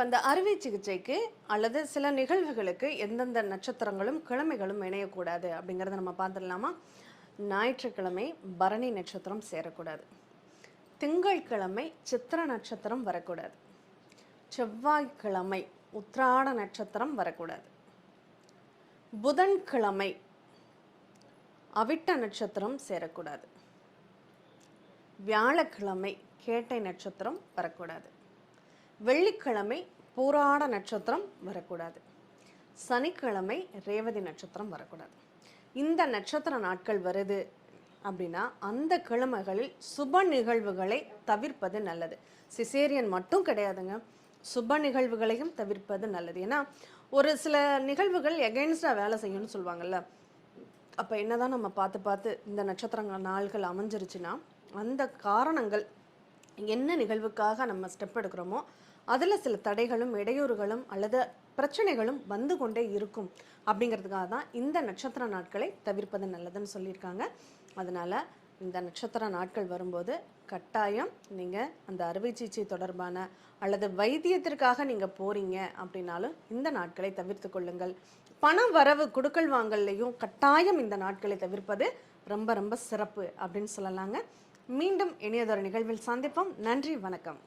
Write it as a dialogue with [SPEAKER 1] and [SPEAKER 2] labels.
[SPEAKER 1] இப்போ அந்த அறுவை சிகிச்சைக்கு அல்லது சில நிகழ்வுகளுக்கு எந்தெந்த நட்சத்திரங்களும் கிழமைகளும் இணையக்கூடாது அப்படிங்கிறத நம்ம பார்த்துடலாமா? ஞாயிற்றுக்கிழமை பரணி நட்சத்திரம் சேரக்கூடாது. திங்கட்கிழமை சித்திர நட்சத்திரம் வரக்கூடாது. செவ்வாய்க்கிழமை உத்திராட நட்சத்திரம் வரக்கூடாது. புதன்கிழமை அவிட்ட நட்சத்திரம் சேரக்கூடாது. வியாழக்கிழமை கேட்டை நட்சத்திரம் வரக்கூடாது. வெள்ளிக்கிழமை பூராட நட்சத்திரம் வரக்கூடாது. சனிக்கிழமை ரேவதி நட்சத்திரம் வரக்கூடாது. இந்த நட்சத்திர நாட்கள் வருது அப்படின்னா அந்த கிழமைகளில் சுப நிகழ்வுகளை தவிர்ப்பது நல்லது. சிசேரியன் மட்டும் கிடையாதுங்க. சுப நிகழ்வுகளையும் தவிர்ப்பது நல்லது. ஏன்னா ஒரு சில நிகழ்வுகள் எகெயின்ஸ்டாக வேலை செய்யணும்னு சொல்லுவாங்கல்ல. அப்போ என்னதான் நம்ம பார்த்து பார்த்து இந்த நட்சத்திரங்கள் நாள்கள் அமைஞ்சிருச்சுன்னா அந்த காரணங்கள் என்ன நிகழ்வுக்காக நம்ம ஸ்டெப் எடுக்கிறோமோ அதில் சில தடைகளும் இடையூறுகளும் அல்லது பிரச்சனைகளும் வந்து கொண்டே இருக்கும். அப்படிங்கிறதுக்காக தான் இந்த நட்சத்திர நாட்களை தவிர்ப்பது நல்லதுன்னு சொல்லியிருக்காங்க. அதனால் இந்த நட்சத்திர நாட்கள் வரும்போது கட்டாயம் நீங்கள் அந்த அறுவை சிகிச்சை தொடர்பான அல்லது வைத்தியத்திற்காக நீங்கள் போகிறீங்க அப்படின்னாலும் இந்த நாட்களை தவிர்த்து கொள்ளுங்கள். பண வரவு கொடுக்கல் வாங்கல்லையும் கட்டாயம் இந்த நாட்களை தவிர்ப்பது ரொம்ப ரொம்ப சிறப்பு அப்படின்னு சொல்லலாங்க. மீண்டும் இனியதொரு நிகழ்வில் சந்திப்போம். நன்றி வணக்கம்.